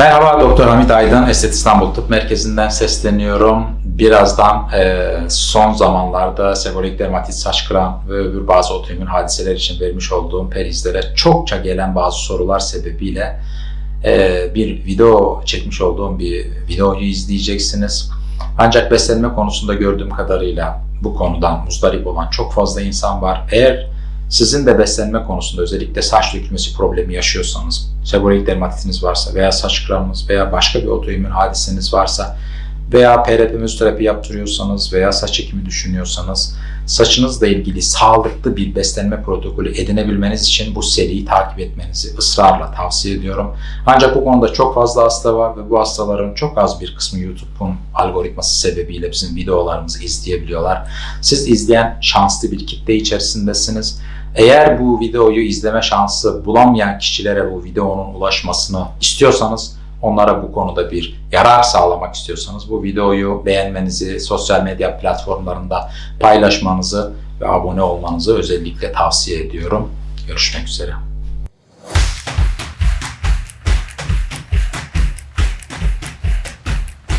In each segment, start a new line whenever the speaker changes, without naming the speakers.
Merhaba Doktor Hamit Aydın, Estet İstanbul Tıp Merkezi'nden sesleniyorum. Birazdan e, son zamanlarda sebolik dermatit, saç kıran ve öbür bazı otoimmün hadiseler için vermiş olduğum perizlere çokça gelen bazı sorular sebebiyle e, bir video çekmiş olduğum bir videoyu izleyeceksiniz. Ancak beslenme konusunda gördüğüm kadarıyla bu konudan muzdarip olan çok fazla insan var. Eğer sizin de beslenme konusunda özellikle saç dökülmesi problemi yaşıyorsanız, seborik dermatitiniz varsa veya saç kıranınız veya başka bir otoimmün hadiseniz varsa veya PRP müzoterapi yaptırıyorsanız veya saç ekimi düşünüyorsanız saçınızla ilgili sağlıklı bir beslenme protokolü edinebilmeniz için bu seriyi takip etmenizi ısrarla tavsiye ediyorum. Ancak bu konuda çok fazla hasta var ve bu hastaların çok az bir kısmı YouTube'un algoritması sebebiyle bizim videolarımızı izleyebiliyorlar. Siz izleyen şanslı bir kitle içerisindesiniz. Eğer bu videoyu izleme şansı bulamayan kişilere bu videonun ulaşmasını istiyorsanız, onlara bu konuda bir yarar sağlamak istiyorsanız bu videoyu beğenmenizi, sosyal medya platformlarında paylaşmanızı ve abone olmanızı özellikle tavsiye ediyorum. Görüşmek üzere.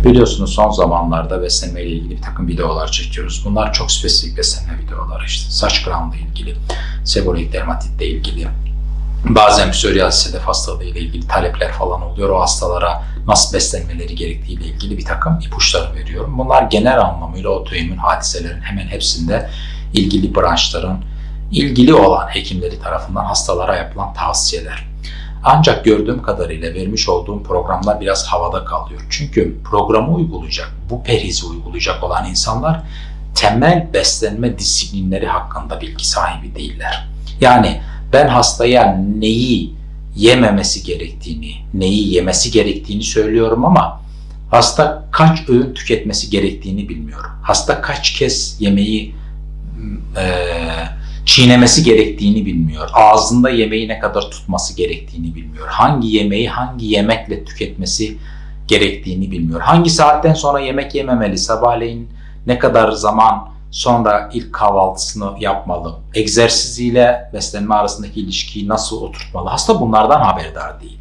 Biliyorsunuz son zamanlarda beslenme ile ilgili bir takım videolar çekiyoruz. Bunlar çok spesifik beslenme videoları işte. Saç kıranla ilgili, seborik dermatitle ilgili, bazen psoriasis sedef hastalığı ile ilgili talepler falan oluyor. O hastalara nasıl beslenmeleri gerektiği ile ilgili bir takım ipuçları veriyorum. Bunlar genel anlamıyla otoimmün hadiselerin hemen hepsinde ilgili branşların ilgili olan hekimleri tarafından hastalara yapılan tavsiyeler. Ancak gördüğüm kadarıyla vermiş olduğum programlar biraz havada kalıyor. Çünkü programı uygulayacak, bu perizi uygulayacak olan insanlar temel beslenme disiplinleri hakkında bilgi sahibi değiller. Yani ben hastaya neyi yememesi gerektiğini, neyi yemesi gerektiğini söylüyorum ama hasta kaç öğün tüketmesi gerektiğini bilmiyorum. Hasta kaç kez yemeği e, çiğnemesi gerektiğini bilmiyor. Ağzında yemeği ne kadar tutması gerektiğini bilmiyor. Hangi yemeği hangi yemekle tüketmesi gerektiğini bilmiyor. Hangi saatten sonra yemek yememeli, sabahleyin ne kadar zaman sonra ilk kahvaltısını yapmalı, egzersiziyle beslenme arasındaki ilişkiyi nasıl oturtmalı. Hasta bunlardan haberdar değil.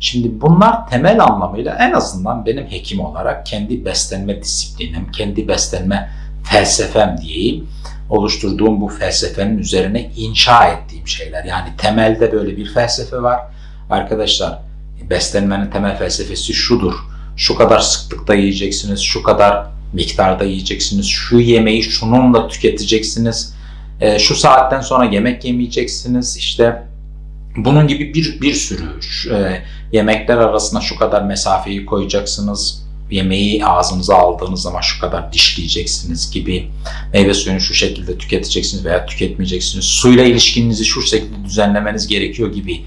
Şimdi bunlar temel anlamıyla en azından benim hekim olarak kendi beslenme disiplinim, kendi beslenme felsefem diyeyim oluşturduğum bu felsefenin üzerine inşa ettiğim şeyler. Yani temelde böyle bir felsefe var. Arkadaşlar beslenmenin temel felsefesi şudur. Şu kadar sıklıkta yiyeceksiniz, şu kadar miktarda yiyeceksiniz, şu yemeği şununla tüketeceksiniz, e, şu saatten sonra yemek yemeyeceksiniz, işte bunun gibi bir, bir sürü e, yemekler arasında şu kadar mesafeyi koyacaksınız, yemeği ağzınıza aldığınız zaman şu kadar dişleyeceksiniz gibi meyve suyunu şu şekilde tüketeceksiniz veya tüketmeyeceksiniz. Suyla ilişkinizi şu şekilde düzenlemeniz gerekiyor gibi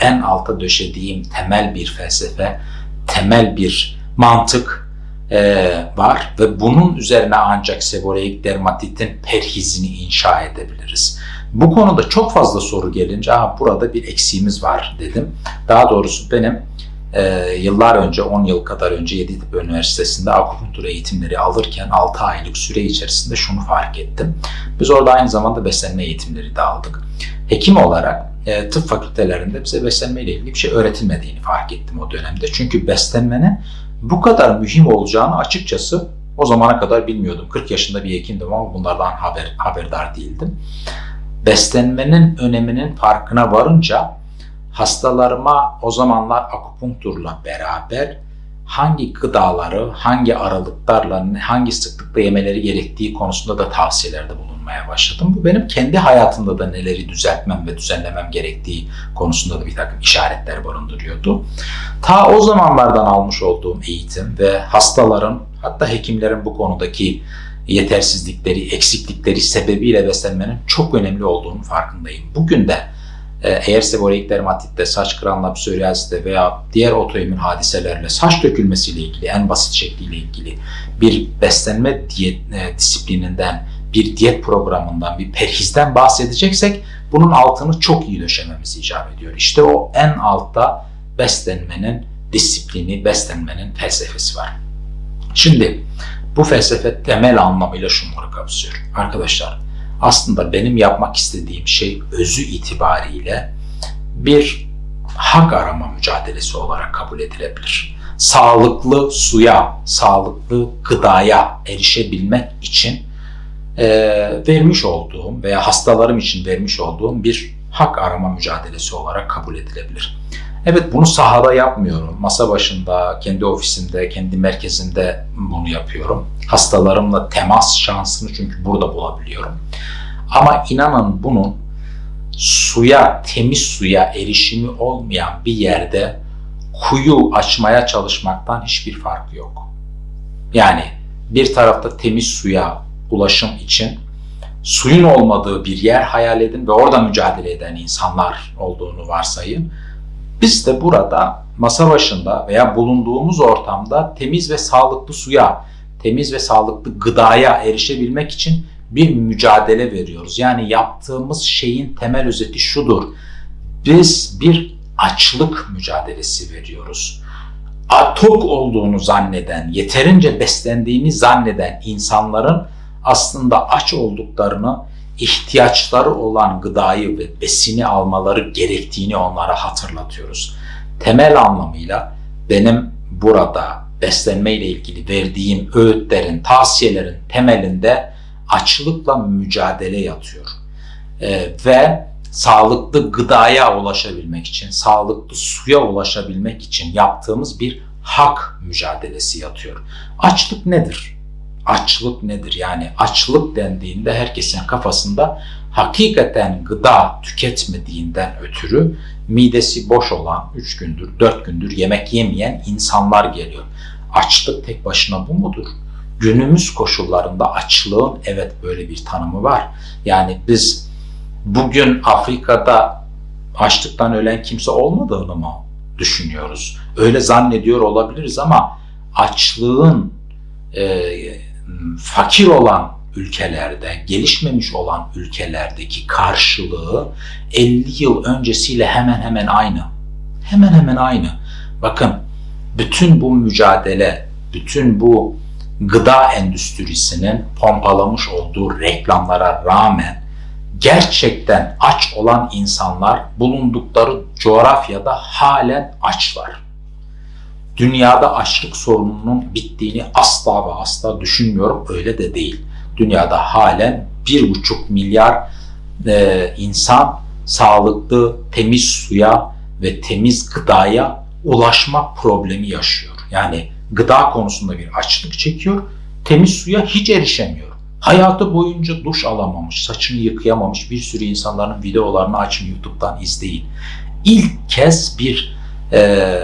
en alta döşediğim temel bir felsefe, temel bir mantık e, var ve bunun üzerine ancak seboreik dermatitin perhizini inşa edebiliriz. Bu konuda çok fazla soru gelince Aa, burada bir eksiğimiz var dedim. Daha doğrusu benim e, yıllar önce 10 yıl kadar önce Yeditepe Üniversitesi'nde akupunktur eğitimleri alırken 6 aylık süre içerisinde şunu fark ettim. Biz orada aynı zamanda beslenme eğitimleri de aldık. Hekim olarak e, tıp fakültelerinde bize beslenme ile ilgili bir şey öğretilmediğini fark ettim o dönemde. Çünkü beslenmenin bu kadar mühim olacağını açıkçası o zamana kadar bilmiyordum. 40 yaşında bir hekimdim ama bunlardan haber, haberdar değildim. Beslenmenin öneminin farkına varınca hastalarıma o zamanlar akupunkturla beraber hangi gıdaları, hangi aralıklarla, hangi sıklıkta yemeleri gerektiği konusunda da tavsiyelerde bulunmaya başladım. Bu benim kendi hayatımda da neleri düzeltmem ve düzenlemem gerektiği konusunda da bir takım işaretler barındırıyordu. Ta o zamanlardan almış olduğum eğitim ve hastaların hatta hekimlerin bu konudaki yetersizlikleri, eksiklikleri sebebiyle beslenmenin çok önemli olduğunu farkındayım. Bugün de eğer seboreik dermatitte, saç kıranla psoriasiste veya diğer otoimmün hadiselerle saç dökülmesiyle ilgili en basit şekliyle ilgili bir beslenme diyet e, disiplininden, bir diyet programından, bir perhizden bahsedeceksek bunun altını çok iyi döşememiz icap ediyor. İşte o en altta beslenmenin disiplini, beslenmenin felsefesi var. Şimdi bu felsefe temel anlamıyla şunları kapsıyor. Arkadaşlar aslında benim yapmak istediğim şey özü itibariyle bir hak arama mücadelesi olarak kabul edilebilir. Sağlıklı suya, sağlıklı gıdaya erişebilmek için e, vermiş olduğum veya hastalarım için vermiş olduğum bir hak arama mücadelesi olarak kabul edilebilir. Evet bunu sahada yapmıyorum. Masa başında, kendi ofisimde, kendi merkezimde bunu yapıyorum. Hastalarımla temas şansını çünkü burada bulabiliyorum. Ama inanın bunun suya, temiz suya erişimi olmayan bir yerde kuyu açmaya çalışmaktan hiçbir farkı yok. Yani bir tarafta temiz suya ulaşım için suyun olmadığı bir yer hayal edin ve orada mücadele eden insanlar olduğunu varsayın. Biz de burada masa başında veya bulunduğumuz ortamda temiz ve sağlıklı suya, temiz ve sağlıklı gıdaya erişebilmek için bir mücadele veriyoruz. Yani yaptığımız şeyin temel özeti şudur. Biz bir açlık mücadelesi veriyoruz. Tok olduğunu zanneden, yeterince beslendiğini zanneden insanların aslında aç olduklarını, ihtiyaçları olan gıdayı ve besini almaları gerektiğini onlara hatırlatıyoruz. Temel anlamıyla benim burada beslenme ile ilgili verdiğim öğütlerin, tavsiyelerin temelinde açlıkla mücadele yatıyor. Ee, ve sağlıklı gıdaya ulaşabilmek için, sağlıklı suya ulaşabilmek için yaptığımız bir hak mücadelesi yatıyor. Açlık nedir? Açlık nedir? Yani açlık dendiğinde herkesin kafasında hakikaten gıda tüketmediğinden ötürü midesi boş olan 3 gündür, 4 gündür yemek yemeyen insanlar geliyor. Açlık tek başına bu mudur? Günümüz koşullarında açlığın evet böyle bir tanımı var. Yani biz bugün Afrika'da açlıktan ölen kimse olmadığını mı düşünüyoruz? Öyle zannediyor olabiliriz ama açlığın e, fakir olan ülkelerde, gelişmemiş olan ülkelerdeki karşılığı 50 yıl öncesiyle hemen hemen aynı. Hemen hemen aynı. Bakın bütün bu mücadele, bütün bu gıda endüstrisinin pompalamış olduğu reklamlara rağmen gerçekten aç olan insanlar bulundukları coğrafyada halen açlar. Dünyada açlık sorununun bittiğini asla ve asla düşünmüyorum. Öyle de değil. Dünyada halen bir buçuk milyar e, insan sağlıklı, temiz suya ve temiz gıdaya ulaşma problemi yaşıyor. Yani gıda konusunda bir açlık çekiyor, temiz suya hiç erişemiyor. Hayatı boyunca duş alamamış, saçını yıkayamamış bir sürü insanların videolarını açın YouTube'dan izleyin. İlk kez bir e,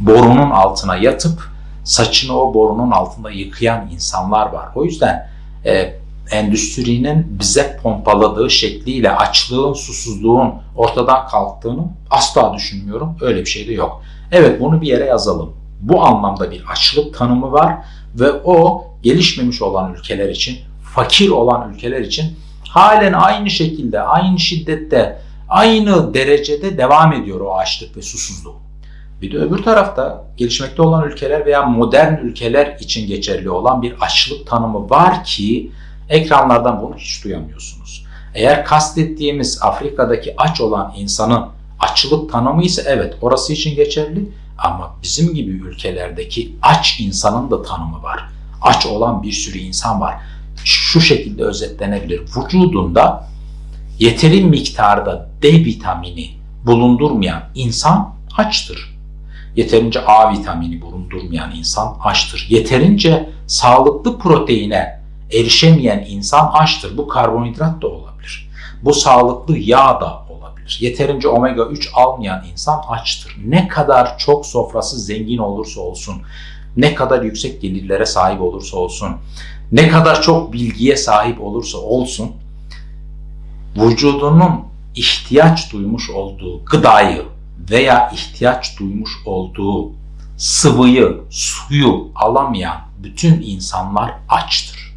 borunun altına yatıp saçını o borunun altında yıkayan insanlar var. O yüzden e, endüstrinin bize pompaladığı şekliyle açlığın, susuzluğun ortadan kalktığını asla düşünmüyorum. Öyle bir şey de yok. Evet bunu bir yere yazalım. Bu anlamda bir açlık tanımı var ve o gelişmemiş olan ülkeler için, fakir olan ülkeler için halen aynı şekilde, aynı şiddette, aynı derecede devam ediyor o açlık ve susuzluk. Bir de öbür tarafta gelişmekte olan ülkeler veya modern ülkeler için geçerli olan bir açlık tanımı var ki ekranlardan bunu hiç duyamıyorsunuz. Eğer kastettiğimiz Afrika'daki aç olan insanın açlık tanımı ise evet orası için geçerli ama bizim gibi ülkelerdeki aç insanın da tanımı var. Aç olan bir sürü insan var. Şu şekilde özetlenebilir. Vücudunda yeteri miktarda D vitamini bulundurmayan insan açtır. Yeterince A vitamini bulundurmayan insan açtır. Yeterince sağlıklı proteine erişemeyen insan açtır. Bu karbonhidrat da olabilir. Bu sağlıklı yağ da olabilir. Yeterince omega 3 almayan insan açtır. Ne kadar çok sofrası zengin olursa olsun, ne kadar yüksek gelirlere sahip olursa olsun, ne kadar çok bilgiye sahip olursa olsun, vücudunun ihtiyaç duymuş olduğu gıdayı veya ihtiyaç duymuş olduğu sıvıyı, suyu alamayan bütün insanlar açtır.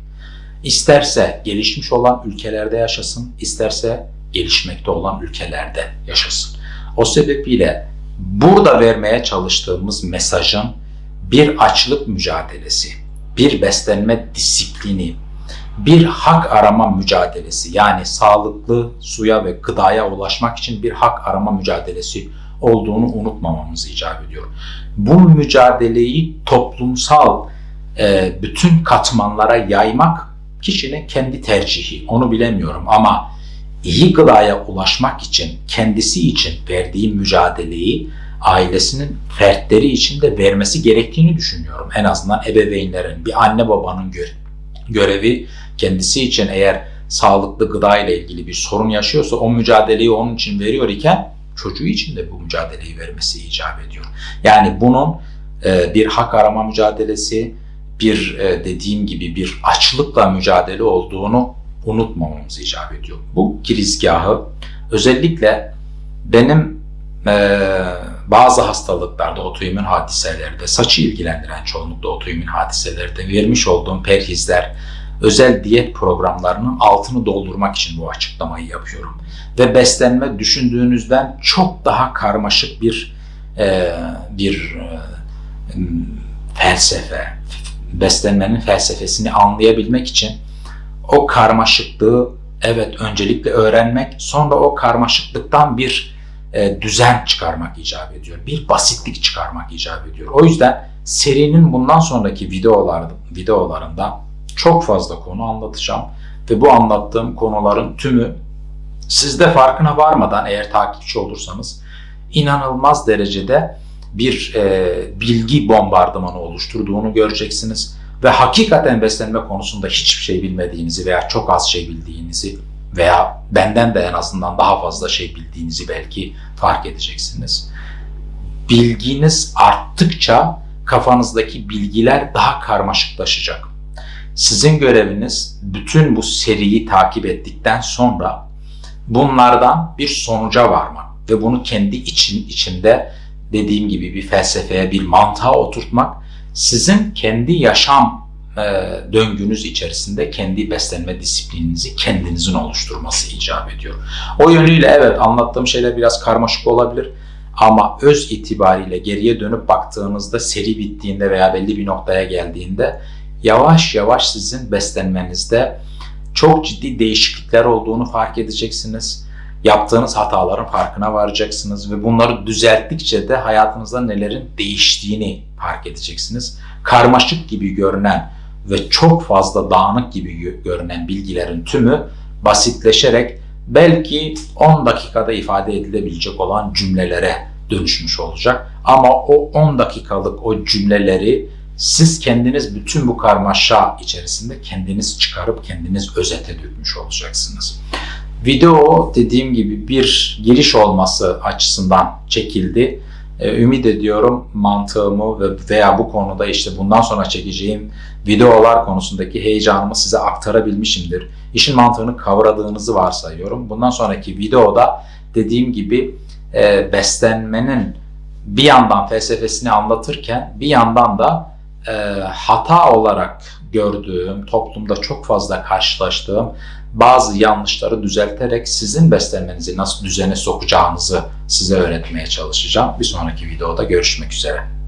İsterse gelişmiş olan ülkelerde yaşasın, isterse gelişmekte olan ülkelerde yaşasın. O sebeple burada vermeye çalıştığımız mesajın bir açlık mücadelesi, bir beslenme disiplini, bir hak arama mücadelesi yani sağlıklı suya ve gıdaya ulaşmak için bir hak arama mücadelesi olduğunu unutmamamız icap ediyor. Bu mücadeleyi toplumsal e, bütün katmanlara yaymak kişinin kendi tercihi. Onu bilemiyorum ama iyi gıdaya ulaşmak için kendisi için verdiği mücadeleyi ailesinin fertleri için de vermesi gerektiğini düşünüyorum. En azından ebeveynlerin, bir anne babanın gö- görevi kendisi için eğer sağlıklı gıda ile ilgili bir sorun yaşıyorsa o mücadeleyi onun için veriyor iken çocuğu için de bu mücadeleyi vermesi icap ediyor. Yani bunun e, bir hak arama mücadelesi, bir e, dediğim gibi bir açlıkla mücadele olduğunu unutmamamız icap ediyor. Bu girizgahı özellikle benim e, bazı hastalıklarda, otoimmün hadiselerde, saçı ilgilendiren çoğunlukla otoimmün hadiselerde vermiş olduğum perhizler, özel diyet programlarının altını doldurmak için bu açıklamayı yapıyorum. Ve beslenme düşündüğünüzden çok daha karmaşık bir e, bir e, felsefe, beslenmenin felsefesini anlayabilmek için o karmaşıklığı evet öncelikle öğrenmek, sonra o karmaşıklıktan bir e, düzen çıkarmak icap ediyor. Bir basitlik çıkarmak icap ediyor. O yüzden serinin bundan sonraki videolar, videolarında çok fazla konu anlatacağım ve bu anlattığım konuların tümü sizde farkına varmadan eğer takipçi olursanız inanılmaz derecede bir e, bilgi bombardımanı oluşturduğunu göreceksiniz ve hakikaten beslenme konusunda hiçbir şey bilmediğinizi veya çok az şey bildiğinizi veya benden de en azından daha fazla şey bildiğinizi belki fark edeceksiniz. Bilginiz arttıkça kafanızdaki bilgiler daha karmaşıklaşacak. Sizin göreviniz bütün bu seriyi takip ettikten sonra bunlardan bir sonuca varmak ve bunu kendi için içinde dediğim gibi bir felsefeye, bir mantığa oturtmak sizin kendi yaşam e, döngünüz içerisinde kendi beslenme disiplininizi kendinizin oluşturması icap ediyor. O yönüyle evet anlattığım şeyler biraz karmaşık olabilir ama öz itibariyle geriye dönüp baktığınızda seri bittiğinde veya belli bir noktaya geldiğinde yavaş yavaş sizin beslenmenizde çok ciddi değişiklikler olduğunu fark edeceksiniz. Yaptığınız hataların farkına varacaksınız ve bunları düzelttikçe de hayatınızda nelerin değiştiğini fark edeceksiniz. Karmaşık gibi görünen ve çok fazla dağınık gibi görünen bilgilerin tümü basitleşerek belki 10 dakikada ifade edilebilecek olan cümlelere dönüşmüş olacak. Ama o 10 dakikalık o cümleleri siz kendiniz bütün bu karmaşa içerisinde kendiniz çıkarıp kendiniz özete dökmüş olacaksınız. Video dediğim gibi bir giriş olması açısından çekildi. Ee, ümit ediyorum mantığımı ve veya bu konuda işte bundan sonra çekeceğim videolar konusundaki heyecanımı size aktarabilmişimdir. İşin mantığını kavradığınızı varsayıyorum. Bundan sonraki videoda dediğim gibi e, beslenmenin bir yandan felsefesini anlatırken bir yandan da e, hata olarak gördüğüm, toplumda çok fazla karşılaştığım bazı yanlışları düzelterek sizin beslenmenizi nasıl düzene sokacağınızı size öğretmeye çalışacağım. Bir sonraki videoda görüşmek üzere.